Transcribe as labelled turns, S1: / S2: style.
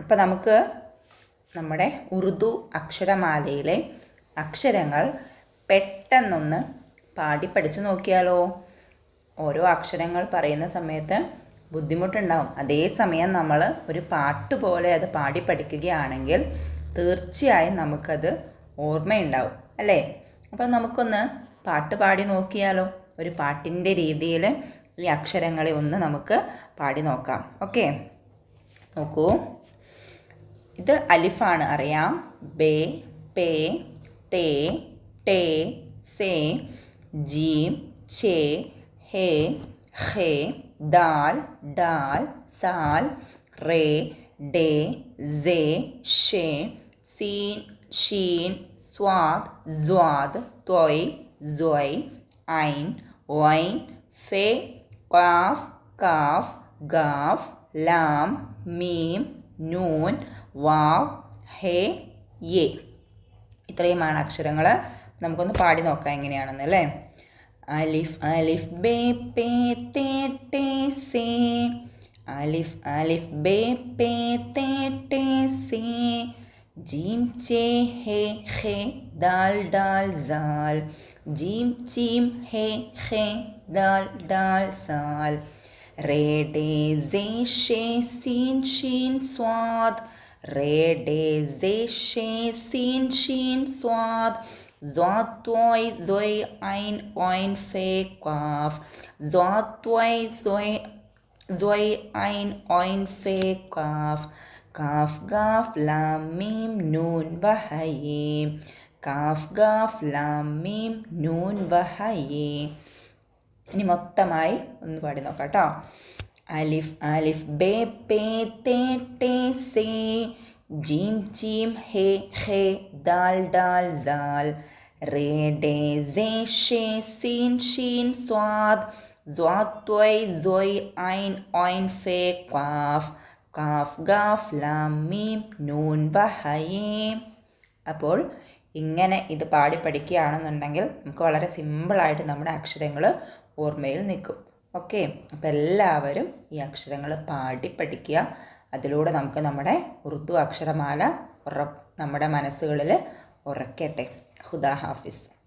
S1: അപ്പോൾ നമുക്ക് നമ്മുടെ ഉറുദു അക്ഷരമാലയിലെ അക്ഷരങ്ങൾ പെട്ടെന്നൊന്ന് പാടി പഠിച്ചു നോക്കിയാലോ? ഓരോ അക്ഷരങ്ങൾ പറയുന്ന സമയത്ത് ബുദ്ധിമുട്ടുണ്ടാവും. അതേസമയം നമ്മൾ ഒരു പാട്ട് പോലെ അത് പാടി പഠിക്കുകയാണെങ്കിൽ തീർച്ചയായും നമുക്കത് ഓർമ്മയുണ്ടാവും അല്ലേ? അപ്പോൾ നമുക്കൊന്ന് പാട്ട് പാടി നോക്കിയാലോ? ഒരു പാട്ടിന്റെ രീതിയിൽ ഈ അക്ഷരങ്ങളെ ഒന്ന് നമുക്ക് പാടി നോക്കാം. ഓക്കെ? നോക്കൂ. ഇത് അലിഫാണ്. അറിയാം. ബേ പേ തേ ടേ സേ ജീം ചേ ഹേ ഹേ ദാൽ ഡാൽ സാൽ റേ ഡേ സേ ഷേ സീൻ ഷീൻ സ്വാദ് സ്വാദ് ത്വയ് ദ്വയ് ഐൻ വൈൻ ഫേ കാഫ് കാഫ് ഗാഫ് ലാം മീം നൂൻ വാവ് ഹേ യേ. ഇത്രയുമാണ് അക്ഷരങ്ങൾ നമുക്കൊന്ന് പാടി നോക്കാം എങ്ങനെയാണെന്ന് അല്ലേ? അലിഫ് അലിഫ് ബേ പേ തേ ടേ സേ. അലിഫ് അലിഫ് ബേ പേ തേ ടേ സേ. ജീം ചേ ഹേ ഹേ ദാൽ ദാൽ സാൽ. ജീം ചീം ഹേ ഹേ ദാൽ ദാൽ സാൽ. റേ ഡേ സേ ഷേ സീൻ ഷീൻ സ്വാദ് റേ ഡേ സേ ഷേ സീൻ ഷീൻ സ്വാദ് Zot zoi, ein oin fe kaf. Zot zoi, zoy ein oin fe kaf. Kaf gaf lam mim nun bahaye. Kaf gaf lam mim nun bahaye. ഇനി മൊത്തമായി ഒന്ന് പാടി നോക്കാം കേട്ടോ അലിഫ് അലിഫ് ബേ പേ തേ ടേ സേ ജീം ചീം ഹേ ഹേ ദാൽ ഡാൽ സാൽ റേ ഡേ സേ ഷേ സീൻ ഷീൻ സ്വാദ് സ്വാദ് ത്വയ് സൊയ് ഐൻ ഓയിൻ ഫേ ക്വാഫ് കാഫ് ഗാഫ് ലാം മീം നൂൻ ബഹയേ അപ്പോൾ ഇങ്ങനെ ഇത് പാടി പഠിക്കുകയാണെന്നുണ്ടെങ്കിൽ നമുക്ക് വളരെ സിമ്പിളായിട്ട് നമ്മുടെ അക്ഷരങ്ങൾ ഓർമ്മയിൽ നിൽക്കും. ഓക്കെ? അപ്പം എല്ലാവരും ഈ അക്ഷരങ്ങൾ പാടി പഠിക്കുക. അതിലൂടെ നമുക്ക് നമ്മുടെ ഉറുദു അക്ഷരമാല ഉറ നമ്മുടെ മനസ്സുകളിൽ ഉറക്കട്ടെ. ഹുദാ ഹാഫിസ്.